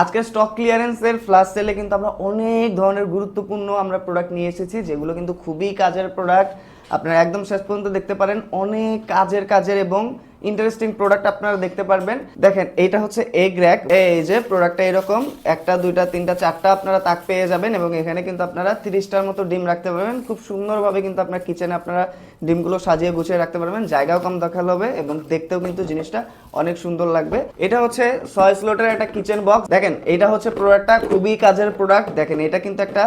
আজকে stock ক্লিয়ারেন্সের flush সেলে কিন্তু আমরা অনেক ধরনের গুরুত্বপূর্ণ আমরা প্রোডাক্ট নিয়ে এসেছি, যেগুলো কিন্তু খুবই কাজের প্রোডাক্ট আপনারা একদম শেষ পর্যন্ত দেখতে পারেন, অনেক কাজের কাজের এবং ইন্টারেস্টিং প্রোডাক্ট আপনারা দেখতে পারবেন। দেখেন, এইটা হচ্ছে এগ র্যাক এই যে প্রোডাক্টটা এরকম, একটা, দুইটা, তিনটা, চারটা আপনারা তাক পেয়ে যাবেন এবং এখানে কিন্তু আপনারা তিরিশটার মতো ডিম রাখতে পারবেন। খুব সুন্দরভাবে কিন্তু আপনার কিচেনে আপনারা ডিমগুলো সাজিয়ে গুছিয়ে রাখতে পারবেন। জায়গাও কম দখল হবে এবং দেখতেও কিন্তু জিনিসটা অনেক সুন্দর লাগবে। এটা হচ্ছে ছয় স্লটের একটা কিচেন বক্স দেখেন এটা হচ্ছে প্রোডাক্টটা খুবই কাজের প্রোডাক্ট দেখেন, এটা কিন্তু একটা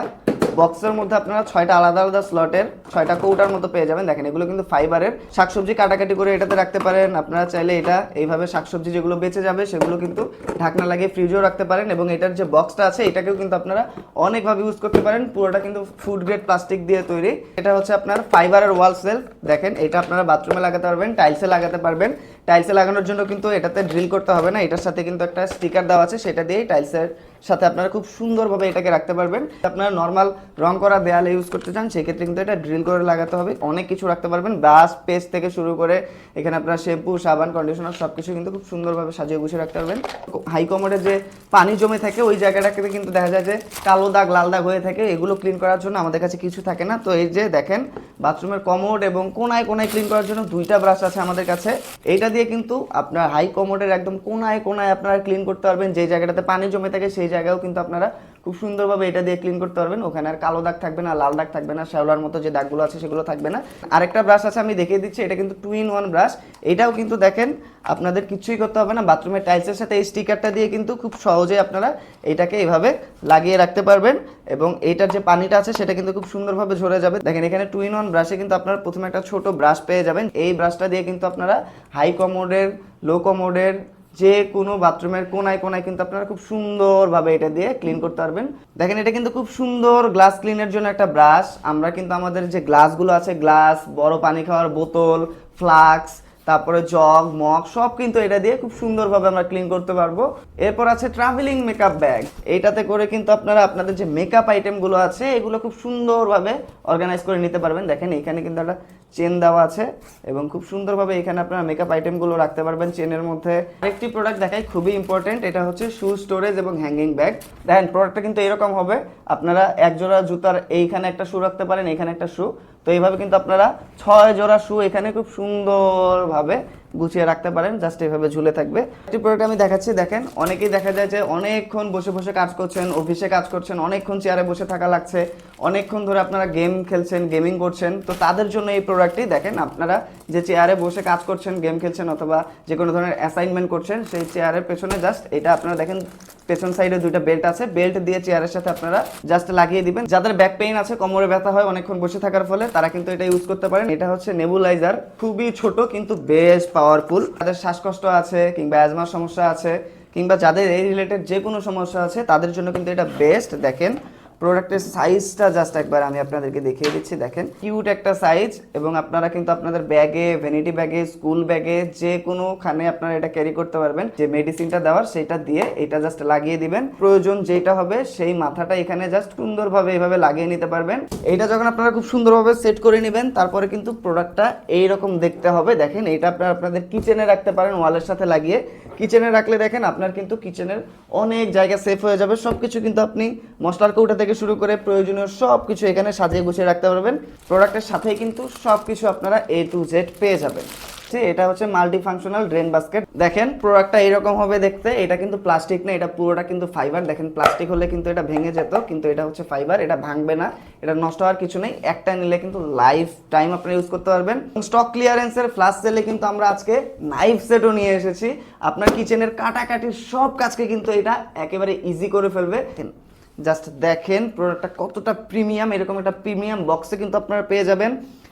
বক্সের মধ্যে আপনারা ছয়টা আলাদা আলাদা স্লটের ছয়টা কৌটার মতো পেয়ে যাবেন। দেখেন, এগুলো কিন্তু ফাইবারের শাকসবজি কাটাকাটি করে এটাতে রাখতে পারেন। আপনারা চাইলে এটা এইভাবে শাকসবজি যেগুলো বেঁচে যাবে, সেগুলো কিন্তু ঢাকনা লাগিয়ে ফ্রিজেও রাখতে পারেন এবং এটার যে বক্সটা আছে, এটাকেও কিন্তু আপনারা অনেকভাবে ইউজ করতে পারেন। পুরোটা কিন্তু ফুড গ্রেড প্লাস্টিক দিয়ে তৈরি। এটা হচ্ছে আপনার ফাইবারের ওয়াল সেলফ দেখেন, এটা আপনারা বাথরুমে লাগাতে পারবেন টাইলসে লাগাতে পারবেন। টাইলসে লাগানোর জন্য কিন্তু এটাতে ড্রিল করতে হবে না। এটার সাথে কিন্তু একটা স্টিকার দেওয়া আছে, সেটা দিয়ে টাইলসের সাথে আপনারা খুব সুন্দরভাবে এটাকে রাখতে পারবেন। আপনারা নর্মাল রং করা দেয়ালে ইউজ করতে চান, সেক্ষেত্রে কিন্তু এটা ড্রিল করে লাগাতে হবে। অনেক কিছু রাখতে পারবেন। ব্রাশ পেস্ট থেকে শুরু করে এখানে আপনার শ্যাম্পু সাবান কন্ডিশনার সব কিছু কিন্তু খুব সুন্দরভাবে সাজিয়ে গুছিয়ে রাখতে পারবেন। হাই কমোডে যে পানি জমে থাকে, ওই জায়গাটাকে কিন্তু দেখা যায় যে কালো দাগ, লাল দাগ হয়ে থাকে। এগুলো ক্লিন করার জন্য আমাদের কাছে কিছু থাকে না। তো এই যে দেখেন বাথরুমের কমোড এবং কোনায় কোনায় ক্লিন করার জন্য দুইটা ব্রাশ আছে আমাদের কাছে। এইটা দিয়ে কিন্তু আপনার হাই কমোডের একদম কোনায় কোনায় আপনারা ক্লিন করতে পারবেন। যে জায়গাটাতে পানি জমে থাকে, সেই জায়গাও কিন্তু আপনারা খুব সুন্দরভাবে এটা দিয়ে ক্লিন করতে পারবেন। ওখানে আর কালো দাগ থাকবে না, লাল দাগ থাকবে না, শ্যাওলার মতো যে দাগগুলো আছে সেগুলো থাকবে না। আরেকটা ব্রাশ আছে, আমি দেখিয়ে দিচ্ছি, এটা কিন্তু টু ইন ওয়ান ব্রাশ এটাও কিন্তু দেখেন, আপনাদের কিছুই করতে হবে না বাথরুমের টাইলসের সাথে এই স্টিকারটা দিয়ে কিন্তু খুব সহজে আপনারা এটাকে এভাবে লাগিয়ে রাখতে পারবেন এবং এইটার যে পানিটা আছে সেটা কিন্তু খুব সুন্দরভাবে ঝরে যাবে। দেখেন, এখানে টু ইন ওয়ান ব্রাশে কিন্তু আপনারা প্রথমে একটা ছোট ব্রাশ পেয়ে যাবেন। এই ব্রাশটা দিয়ে কিন্তু আপনারা হাই কমোডের লো কমোডের যে কোনো বাথরুমের কোনায় কোনায় কিন্তু আপনারা খুব সুন্দরভাবে এটা দিয়ে ক্লিন করতে পারবেন। দেখেন, এটা কিন্তু খুব সুন্দর গ্লাস ক্লিনের জন্য একটা ব্রাশ আমরা কিন্তু আমাদের যে গ্লাসগুলো আছে গ্লাস বড় পানি খাওয়ার বোতল ফ্লাক্স তারপরে জগ মগ সব কিন্তু এটা দিয়ে খুব সুন্দরভাবে আমরা ক্লিন করতে পারব। এরপর আছে ট্রাভেলিং মেকআপ ব্যাগ এইটাতে করে কিন্তু আপনারা আপনাদের যে মেকআপ আইটেমগুলো আছে, এগুলো খুব সুন্দরভাবে অর্গানাইজ করে নিতে পারবেন। দেখেন, এখানে কিন্তু একটা চেন দেওয়া আছে এবং খুব সুন্দরভাবে এখানে আপনারা মেকআপ আইটেমগুলো রাখতে পারবেন চেনের মধ্যে। আরেকটি প্রোডাক্ট দেখাই খুবই ইম্পর্টেন্ট এটা হচ্ছে শু স্টোরেজ এবং হ্যাঙ্গিং ব্যাগ দেখেন প্রোডাক্টটা কিন্তু এরকম হবে, আপনারা এক জোড়া জুতার এইখানে একটা শু রাখতে পারেন, এখানে একটা শু তো এইভাবে কিন্তু আপনারা ছয় জোড়া শু এখানে খুব সুন্দরভাবে গুছিয়ে রাখতে পারেন জাস্ট এভাবে ঝুলে থাকবে। একটি প্রোডাক্ট আমি দেখাচ্ছি, দেখেন, অনেকেই দেখা যায় যে অনেকক্ষণ বসে বসে কাজ করছেন, অফিসে কাজ করছেন, অনেকক্ষণ চেয়ারে বসে থাকা লাগছে, অনেকক্ষণ ধরে আপনারা গেম খেলছেন গেমিং করছেন, তো তাদের জন্য এই প্রোডাক্টটি দেখেন, আপনারা যে চেয়ারে বসে কাজ করছেন গেম খেলছেন অথবা যে কোনো ধরনের অ্যাসাইনমেন্ট করছেন, সেই চেয়ারের পেছনে জাস্ট এটা আপনারা দেখেন পেছন সাইডে দুটো বেল্ট আছে। বেল্ট দিয়ে চেয়ারের সাথে আপনারা জাস্ট লাগিয়ে দিবেন। যাদের ব্যাক পেইন আছে, কোমরে ব্যথা হয়, অনেকক্ষণ বসে থাকার ফলে তারা কিন্তু এটা ইউজ করতে পারেন। এটা হচ্ছে নেবুলাইজার খুবই ছোট কিন্তু বেশ পাওয়ারফুল তাদের শ্বাসকষ্ট আছে কিংবা অ্যাজমার সমস্যা আছে, কিংবা যাদের এই রিলেটেড যে কোনো সমস্যা আছে, তাদের জন্য কিন্তু এটা বেস্ট দেখেন প্রোডাক্টের সাইজটা জাস্ট একবার আমি আপনাদেরকে দেখিয়ে দিচ্ছি, দেখেন। কিউট একটা সাইজ এবং আপনারা কিন্তু আপনাদের ব্যাগে ভ্যানিটি ব্যাগে স্কুল ব্যাগে যে কোনোখানে আপনারা এটা ক্যারি করতে পারবেন, যে মেডিসিনটা দেওয়ার সেটা দিয়ে এটা জাস্ট লাগিয়ে দিবেন। প্রয়োজন যেটা হবে সেই মাথাটা এখানে জাস্ট সুন্দরভাবে এইভাবে লাগিয়ে নিতে পারবেন। এইটা যখন আপনারা খুব সুন্দরভাবে সেট করে নেবেন, তারপরে কিন্তু প্রোডাক্টটা এইরকম দেখতে হবে। দেখেন, এটা আপনারা আপনাদের কিচেনে রাখতে পারেন ওয়ালের সাথে লাগিয়ে। কিচেনে রাখলে দেখেন, আপনার কিন্তু কিচেনের অনেক জায়গা সেফ হয়ে যাবে। সব কিছু কিন্তু আপনি মশলার কৌটা থেকে শুরু করে প্রয়োজনীয় সব কিছু এখানে সাজিয়ে গুছিয়ে রাখতে পারবেন। প্রোডাক্টের সাথেই কিন্তু সব কিছু আপনারা এ টু জেড পেয়ে যাবেন। এটা হচ্ছে মাল্টি ফাংশনাল ড্রেন বাস্কেট দেখেন প্রোডাক্টটা এরকম হবে দেখতে। এটা কিন্তু প্লাস্টিক না, এটা পুরোটা কিন্তু ফাইবার দেখেন প্লাস্টিক হলে কিন্তু এটা ভেঙে যেত, কিন্তু এটা হচ্ছে ফাইবার এটা ভাঙবে না। এটা নষ্ট হওয়ার কিছু নেই। একটা নিলে কিন্তু লাইফ টাইম আপনি ইউজ করতে পারবেন। স্টক ক্লিয়ারেন্সের ফ্লাশ সেলে কিন্তু আমরা আজকে নাইফ সেটও নিয়ে এসেছি। আপনার কিচেনের কাটাকাটির সব কাজকে কিন্তু এটা একেবারে ইজি করে ফেলবে। জাস্ট দেখেন প্রোডাক্টটা কতটা প্রিমিয়াম এরকম একটা প্রিমিয়াম বক্সে কিন্তু আপনারা পেয়ে যাবেন।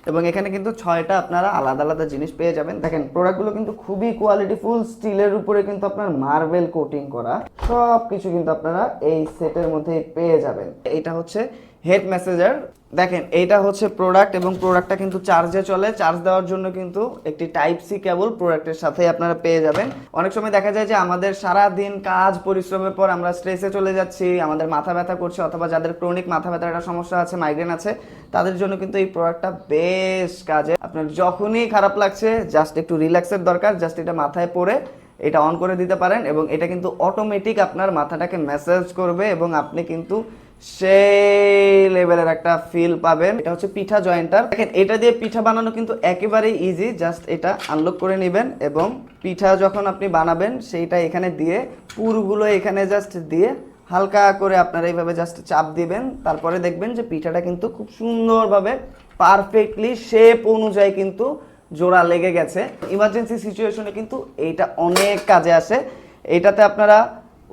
এবং এখানে কিন্তু ছয়টা আপনারা আলাদা আলাদা জিনিস পেয়ে যাবেন। দেখেন প্রোডাক্টগুলো কিন্তু খুবই কোয়ালিটি ফুল স্টিলের উপরে কিন্তু আপনার মার্বেল কোটিং করা সব কিছু কিন্তু আপনারা এই সেটের মধ্যে পেয়ে যাবেন। এটা হচ্ছে হেড মেসেজার দেখেন, এইটা হচ্ছে প্রোডাক্ট এবং প্রোডাক্টটা কিন্তু চার্জে চলে। চার্জ দেওয়ার জন্য কিন্তু একটি টাইপ সি কেবল প্রোডাক্টের সাথে আপনারা পেয়ে যাবেন। অনেক সময় দেখা যায় যে আমাদের সারা দিন কাজ, পরিশ্রমের পর আমরা স্ট্রেসে চলে যাচ্ছি, আমাদের মাথা ব্যথা করছে অথবা যাদের ক্রনিক মাথা ব্যথার একটা সমস্যা আছে মাইগ্রেন আছে, তাদের জন্য কিন্তু এই প্রোডাক্টটা বেশ কাজে। আপনার যখনই খারাপ লাগছে জাস্ট একটু রিল্যাক্সের দরকার জাস্ট এটা মাথায় পরে এটা অন করে দিতে পারেন এবং এটা কিন্তু অটোমেটিক আপনার মাথাটাকে ম্যাসাজ করবে এবং আপনি কিন্তু সেই লেভেলের একটা ফিল পাবেন। এটা হচ্ছে পিঠা জয়েন্টার দেখেন, এটা দিয়ে পিঠা বানানো কিন্তু একেবারেই ইজি জাস্ট এটা আনলক করে নেবেন এবং পিঠা যখন আপনি বানাবেন, সেইটা এখানে দিয়ে পুরগুলো এখানে জাস্ট দিয়ে হালকা করে আপনারা এইভাবে জাস্ট চাপ দিবেন। তারপরে দেখবেন যে পিঠাটা কিন্তু খুব সুন্দরভাবে পারফেক্টলি শেপ অনুযায়ী কিন্তু জোড়া লেগে গেছে। ইমার্জেন্সি সিচুয়েশনে কিন্তু এইটা অনেক কাজে আসে। এইটাতে আপনারা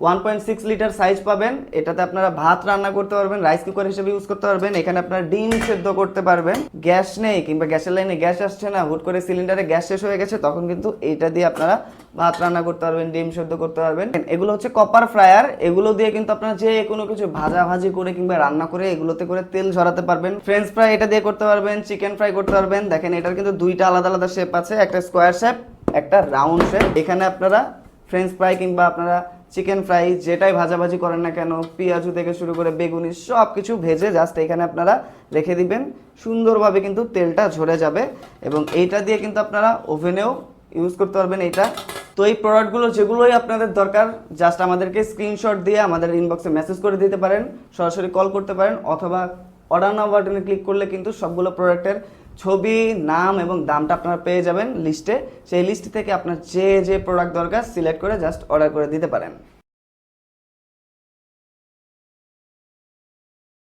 one point six litre size পাবেন। এটাতে আপনারা ভাত রান্না করতে পারবেন রাইস কুকার হিসেবে ইউজ করতে পারবেন। এখানে আপনারা ডিম সেদ্ধ করতে পারবেন। গ্যাস নেই কিংবা গ্যাসের লাইনে গ্যাস আসছে না, হুট করে সিলিন্ডারে গ্যাস শেষ হয়ে গেছে, তখন কিন্তু এইটা দিয়ে আপনারা ভাত রান্না করতে পারবেন, ডিম সেদ্ধ করতে পারবেন। এগুলো হচ্ছে কপার ফ্রায়ার এগুলো দিয়ে কিন্তু আপনারা যে কোনো কিছু ভাজা ভাজি করে কিংবা রান্না করে এগুলোতে করে তেল ঝরাতে পারবেন। ফ্রেঞ্চ ফ্রাই এটা দিয়ে করতে পারবেন চিকেন ফ্রাই করতে পারবেন। দেখেন এটার কিন্তু দুইটা আলাদা আলাদা শেপ আছে, একটা স্কোয়ার শেপ একটা রাউন্ড শেপ এখানে আপনারা ফ্রেঞ্চ ফ্রাই কিংবা আপনারা চিকেন ফ্রাই যেটাই ভাজাভাজি করেন না কেন, পেঁয়াজু থেকে শুরু করে বেগুনি সব কিছু ভেজে জাস্ট এখানে আপনারা রেখে দিবেন। সুন্দরভাবে কিন্তু তেলটা ঝরে যাবে এবং এইটা দিয়ে কিন্তু আপনারা ওভেনেও ইউজ করতে পারবেন এইটা। তো এই প্রোডাক্টগুলো যেগুলোই আপনাদের দরকার জাস্ট আমাদেরকে স্ক্রিনশট দিয়ে আমাদের ইনবক্সে মেসেজ করে দিতে পারেন, সরাসরি কল করতে পারেন, অথবা অর্ডার নাও বাটনে ক্লিক করলে কিন্তু সবগুলো প্রোডাক্টের ছবি, নাম এবং দামটা আপনারা পেয়ে যাবেন লিস্টে। সেই লিস্ট থেকে আপনার যে যে প্রোডাক্ট দরকার সিলেক্ট করে জাস্ট অর্ডার করে দিতে পারেন।